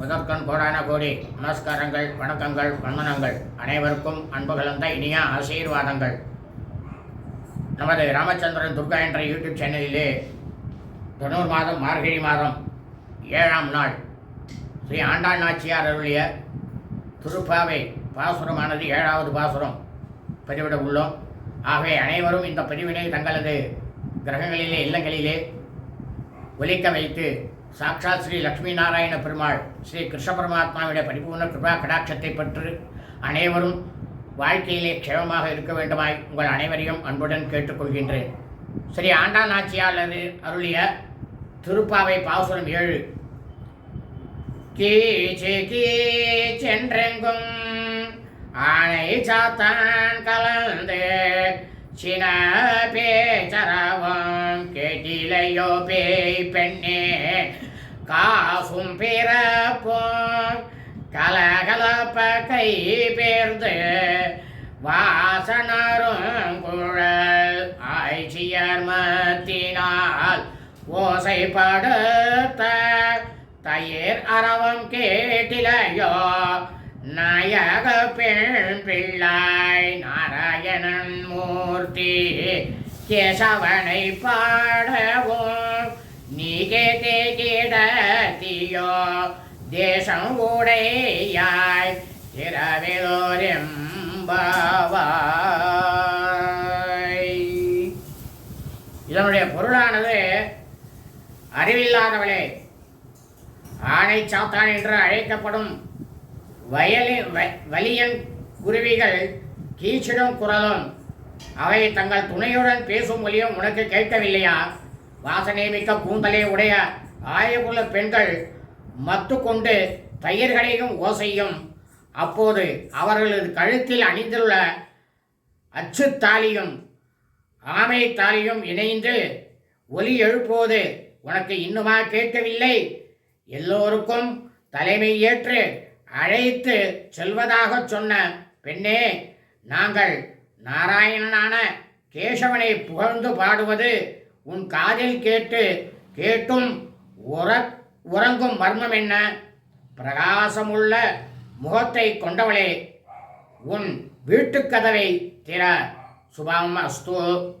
முதற்கண் கோடான கோடி. நமஸ்காரங்கள் வணக்கங்கள் வந்தனங்கள். அனைவருக்கும் அன்பு கலந்த இனிய ஆசீர்வாதங்கள். நமது ராமச்சந்திரன் துர்கா என்ற யூடியூப் சேனலிலே தொண்ணூறு மாதம் மார்கழி மாதம் ஏழாம் நாள். ஸ்ரீ ஆண்டாள் நாச்சியார் அருளிய திருப்பாவை பாசுரமானது ஏழாவது பாசுரம் பதிவிட உள்ளோம். ஆகவே அனைவரும் இந்த பதிவினை தங்களது கிரகங்களிலே இல்லங்களிலே ஒலிக்க வைத்து சாக்ஷாத் ஸ்ரீ லக்ஷ்மி நாராயண பெருமாள் ஸ்ரீ கிருஷ்ண பரமாத்மாவிட பரிபூர்ண கிருபா கடாட்சத்தை பெற்று அனைவரும் வாழ்க்கையிலே க்ஷேமமாக இருக்க வேண்டுமாய் உங்கள் அனைவரையும் அன்புடன் கேட்டுக்கொள்கின்றேன். ஸ்ரீ ஆண்டா நாச்சியார் அருளிய திருப்பாவை பாசுரம் ஏழு. கீச்சு கீச்சென்றெங்கும் ஆணை சாத்தான் கலந்து சின பேச்சரவம் கேட்டிலையோ பேய் பெண்ணே காசும் பிறப்போம் கலகலப்ப கை பேர்ந்து வாசனரும் குழல். ஆய்ச்சியர் மத்தினால் ஓசைப்படுத்த தயிர் அறவம் கேட்டிலையோ. நாயக பெண் பிள்ளாய் நாராயணன் மூர்த்தி கேசவனை பாடவும் நீ கேட்டே கிடத்தியோ தேசம் உடையாய் திரவிலோரெம்பாவாய் இதனுடைய பொருளானது அறிவில்லாதவளே. ஆணை சாத்தான் என்று அழைக்கப்படும் வயலின் வ- வலியன் குருவிகள் கீச்சிடும் குரலும் அவை தங்கள் துணையுடன் பேசும் மொழியும் உனக்கு கேட்கவில்லையா? வாசனை மிக்க கூந்தலை உடைய ஆயகுல பெண்கள் மத்து கொண்டு தயிர்களையும் ஓசையும். அப்போது அவர்களது கழுத்தில் அணிந்துள்ள அச்சுத்தாலியும் ஆமை தாலியும் இணைந்து ஒலி எழுப்புவது உனக்கு இன்னுமா கேட்கவில்லை? எல்லோருக்கும் தலைமை ஏற்று அழைத்து செல்வதாக சொன்ன பெண்ணே நாங்கள் நாராயணனான கேசவனை புகழ்ந்து பாடுவது உன் காதில் கேட்டு கேட்டும் உற உறங்கும் மர்மம் என்ன? பிரகாசமுள்ள முகத்தை கொண்டவளே உன் வீட்டுக்கதவை திற. சுபம் அஸ்து.